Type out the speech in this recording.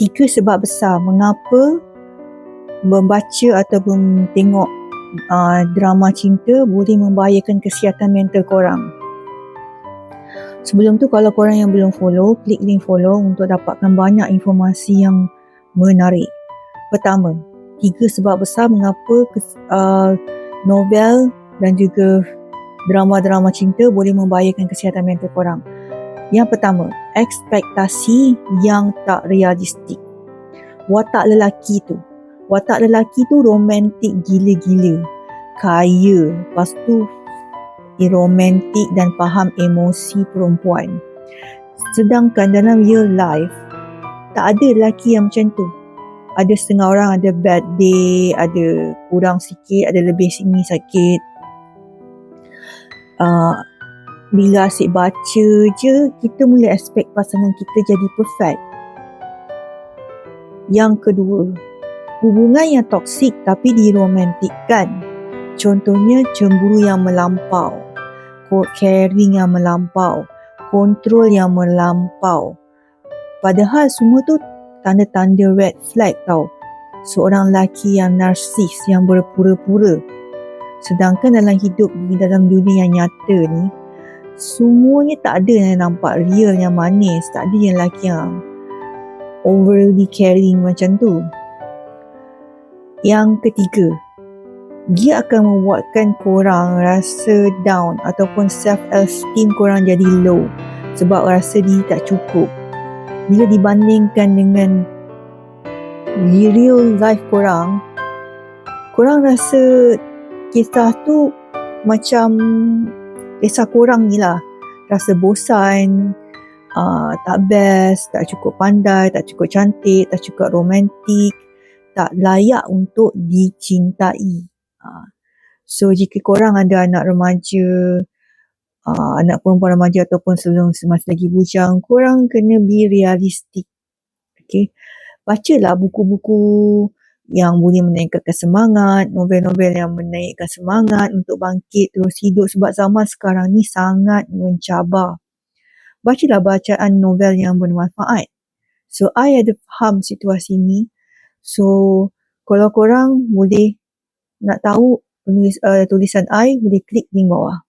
Tiga sebab besar mengapa membaca ataupun tengok uh, drama cinta boleh membahayakan kesihatan mental korang. Sebelum tu kalau korang yang belum follow, klik link follow untuk dapatkan banyak informasi yang menarik. Pertama, tiga sebab besar mengapa uh, novel dan juga drama-drama cinta boleh membahayakan kesihatan mental korang. Yang pertama, ekspektasi yang tak realistik. Watak lelaki tu. Watak lelaki tu romantik gila-gila. Kaya. Lepas tu romantik dan faham emosi perempuan. Sedangkan dalam real life, tak ada lelaki yang macam tu. Ada setengah orang ada bad day, ada kurang sikit, ada lebih sini sakit. Uh, bila asyik baca je, kita mula expect pasangan kita jadi perfect. Yang kedua, hubungan yang toksik tapi diromantikkan. Contohnya cemburu yang melampau, caring yang melampau, kontrol yang melampau. Padahal semua tu tanda-tanda red flag tau. Seorang lelaki yang narsis yang berpura-pura. Sedangkan dalam hidup ni, dalam dunia yang nyata ni, semuanya tak ada yang nampak real yang manis. Tak ada yang lelaki yang overly caring macam tu. Yang ketiga dia akan membuatkan korang rasa down ataupun self esteem korang jadi low sebab rasa dia tak cukup. Bila dibandingkan dengan real life korang korang rasa kisah tu macam kisah korang ni lah. Rasa bosan uh, tak best tak cukup pandai tak cukup cantik tak cukup romantik tak layak untuk dicintai. Uh, so jika korang ada anak remaja uh, anak perempuan remaja ataupun sebelum masih lagi bujang korang kena be realistik okay? Bacalah buku-buku yang boleh menaikkan semangat, novel-novel yang menaikkan semangat untuk bangkit terus hidup sebab zaman sekarang ni sangat mencabar. Bacalah bacaan novel yang bermanfaat. So, I ada faham situasi ni. So, kalau korang boleh nak tahu penulis, uh, tulisan I, boleh klik link bawah.